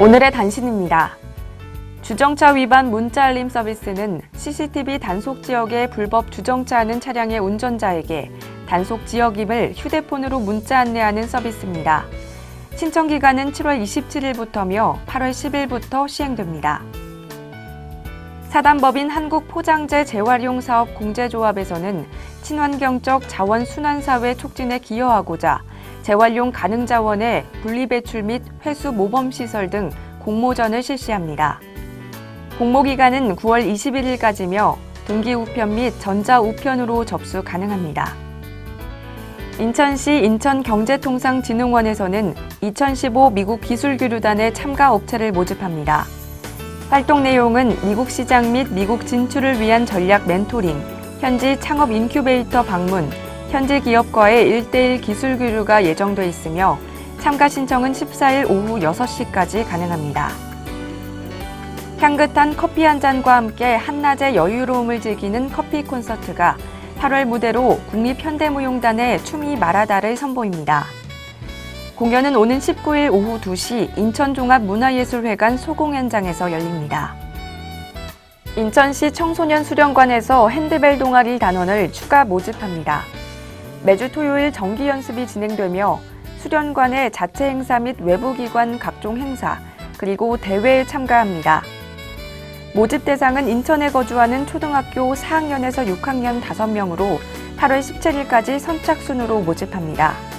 오늘의 단신입니다. 주정차 위반 문자 알림 서비스는 CCTV 단속 지역에 불법 주정차하는 차량의 운전자에게 단속 지역임을 휴대폰으로 문자 안내하는 서비스입니다. 신청 기간은 7월 27일부터며 8월 10일부터 시행됩니다. 사단법인 한국포장재 재활용 사업 공제조합에서는 친환경적 자원 순환 사회 촉진에 기여하고자 재활용 가능 자원의 분리배출 및 회수 모범 시설 등 공모전을 실시합니다. 공모 기간은 9월 21일까지며 등기 우편 및 전자 우편으로 접수 가능합니다. 인천시 인천경제통상진흥원에서는 2015 미국 기술교류단의 참가 업체를 모집합니다. 활동 내용은 미국 시장 및 미국 진출을 위한 전략 멘토링, 현지 창업 인큐베이터 방문, 현지 기업과의 1대1 기술 교류가 예정돼 있으며 참가 신청은 14일 오후 6시까지 가능합니다. 향긋한 커피 한 잔과 함께 한낮의 여유로움을 즐기는 커피 콘서트가 8월 무대로 국립현대무용단의 춤이 마라다를 선보입니다. 공연은 오는 19일 오후 2시 인천종합문화예술회관 소공 현장에서 열립니다. 인천시 청소년 수련관에서 핸드벨 동아리 단원을 추가 모집합니다. 매주 토요일 정기 연습이 진행되며 수련관의 자체 행사 및 외부기관 각종 행사, 그리고 대회에 참가합니다. 모집 대상은 인천에 거주하는 초등학교 4학년에서 6학년 5명으로 8월 17일까지 선착순으로 모집합니다.